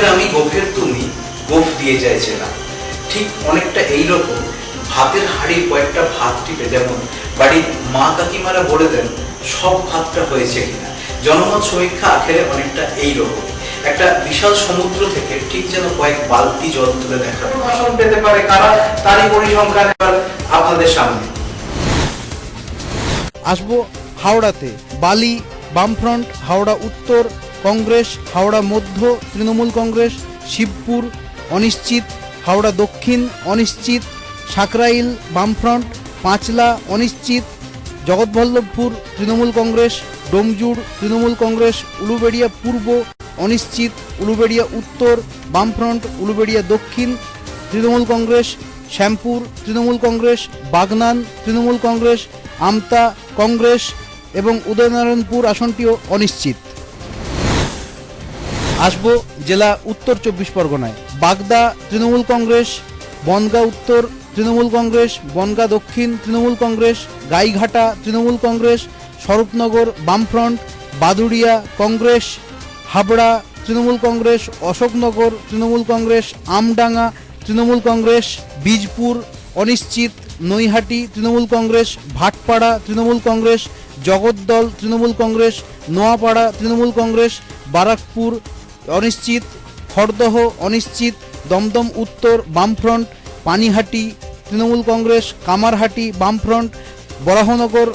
জানি গোফের তুমি গোফ দিয়ে চাইছে না ঠিক অনেকটা এইরকম ভাতের হাঁড়ির কয়েকটা ভাত টিপে যেমন বাড়ির মা কাকিমারা বলে দেন সব ভাতটা হয়েছে কিনা। জনমত সমীক্ষা আখেরে অনেকটা এইরকম। একটা বিশাল সমুদ্র থেকে ঠিক যেন কয়েক বালতি জল তুলে দেখা আসন পেতে পারে কারা? তারই পরিসংখ্যান এবার আপনাদের সামনে। আসব হাওড়াতে। বালি বামফ্রন্ট হাওড়া উত্তর কংগ্রেস, হাওড়া মধ্য, তৃণমূল কংগ্রেস, শিবপুর, অনিশ্চিত, হাওড়া দক্ষিণ, অনিশ্চিত, সাকরাইল, বামফ্রন্ট, পাঁচলা, অনিশ্চিত, জগৎবল্লভপুর, তৃণমূল কংগ্রেস ডোমজুড় তৃণমূল কংগ্রেস, উলুবেড়িয়া পূর্ব, অনিশ্চিত, উলুবেড়িয়া উত্তর, বামফ্রন্ট, উলুবেড়িয়া দক্ষিণ, তৃণমূল কংগ্রেস, শ্যামপুর, তৃণমূল কংগ্রেস, বাগনান, তৃণমূল কংগ্রেস, আমতা কংগ্রেস এবং উদয়নারায়ণপুর আসনটিও অনিশ্চিত। আসব জেলা উত্তর চব্বিশ পরগনায় বাগদা তৃণমূল কংগ্রেস বনগা উত্তর তৃণমূল কংগ্রেস বনগা দক্ষিণ তৃণমূল কংগ্রেস গাইঘাটা তৃণমূল কংগ্রেস স্বরূপনগর বামফ্রন্ট বাদুড়িয়া কংগ্রেস হাবড়া তৃণমূল কংগ্রেস অশোকনগর তৃণমূল কংগ্রেস আমডাঙ্গা তৃণমূল কংগ্রেস বীজপুর অনিশ্চিত নৈহাটি তৃণমূল কংগ্রেস ভাটপাড়া তৃণমূল কংগ্রেস জগদ্দল তৃণমূল কংগ্রেস নোয়াপাড়া তৃণমূল কংগ্রেস বারাকপুর অনিশ্চিত, খড়দহ, অনিশ্চিত, দমদম উত্তর, বামফ্রন্ট, পানিহাটি, তৃণমূল কংগ্রেস, কামারহাটি, বামফ্রন্ট, বরাহনগর,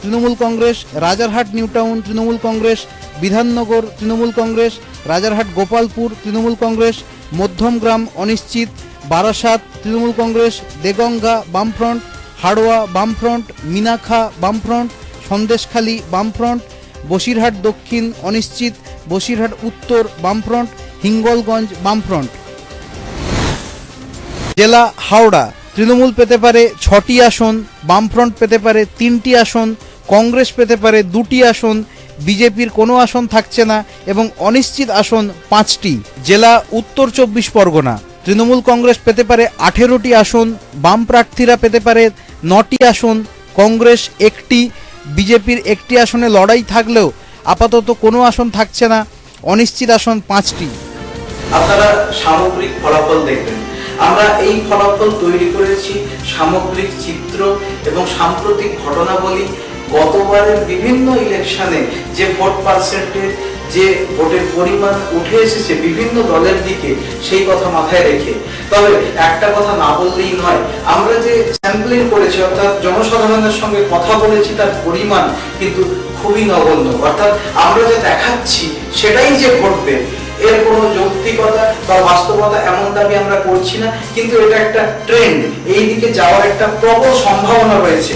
তৃণমূল কংগ্রেস, রাজারহাট, নিউটাউন, তৃণমূল কংগ্রেস, বিধাননগর, তৃণমূল কংগ্রেস, রাজারহাট, গোপালপুর, তৃণমূল কংগ্রেস মধ্যমগ্রাম অনিশ্চিত, বারাসাত, তৃণমূল কংগ্রেস, দেগঙ্গা, বামফ্রন্ট, হাড়োয়া, বামফ্রন্ট, মিনাখা, বামফ্রন্ট, সন্দেশখালী, বামফ্রন্ট, বসিরহাট, দক্ষিণ, অনিশ্চিত বসিরহাট উত্তর বামফ্রন্ট, হিঙ্গলগঞ্জ বামফ্রন্ট। জেলা হাওড়া, তৃণমূল পেতে পারে ছটি আসন, বামফ্রন্ট পেতে পারে তিনটি আসন, কংগ্রেস পেতে পারে দুটি আসন, বিজেপির কোনো আসন থাকছে না এবং অনিশ্চিত আসন পাঁচটি। জেলা উত্তর চব্বিশ পরগনা, তৃণমূল কংগ্রেস পেতে পারে আঠেরোটি আসন, বাম প্রার্থীরা পেতে পারে নটি আসন, কংগ্রেস একটি, বিজেপির একটি আসনে লড়াই থাকলেও আপাতত কোনো আসন থাকছে না, অনিশ্চিত আসন পাঁচটি। আপনারা সামগ্রিক ফলাফল দেখবেন। আমরা এই ফলাফল তৈরি করেছি সামগ্রিক চিত্র এবং সাম্প্রতিক ঘটনাবলী গতবারের বিভিন্ন ইলেকশনে যে ভোট পার্সেন্টেজ যে ভোটের পরিমাণ উঠে এসেছে বিভিন্ন দলের দিকে, সেই কথা মাথায় রেখে। তবে একটা কথা না বললেই নয়, আমরা যে স্যাম্পলিং করেছি, অর্থাৎ জনসাধারণের সঙ্গে কথা বলেছি, তার পরিমাণ কিন্তু খুবই নগণ্য। অর্থাৎ আমরা যে দেখাচ্ছি, সেটাই যে ঘটবে, এর কোনো যৌক্তিকতা বা বাস্তবতা এমন দাবি আমরা করছি না, কিন্তু এটা একটা ট্রেন্ড। এই দিকে যাওয়ার একটা প্রবল সম্ভাবনা রয়েছে।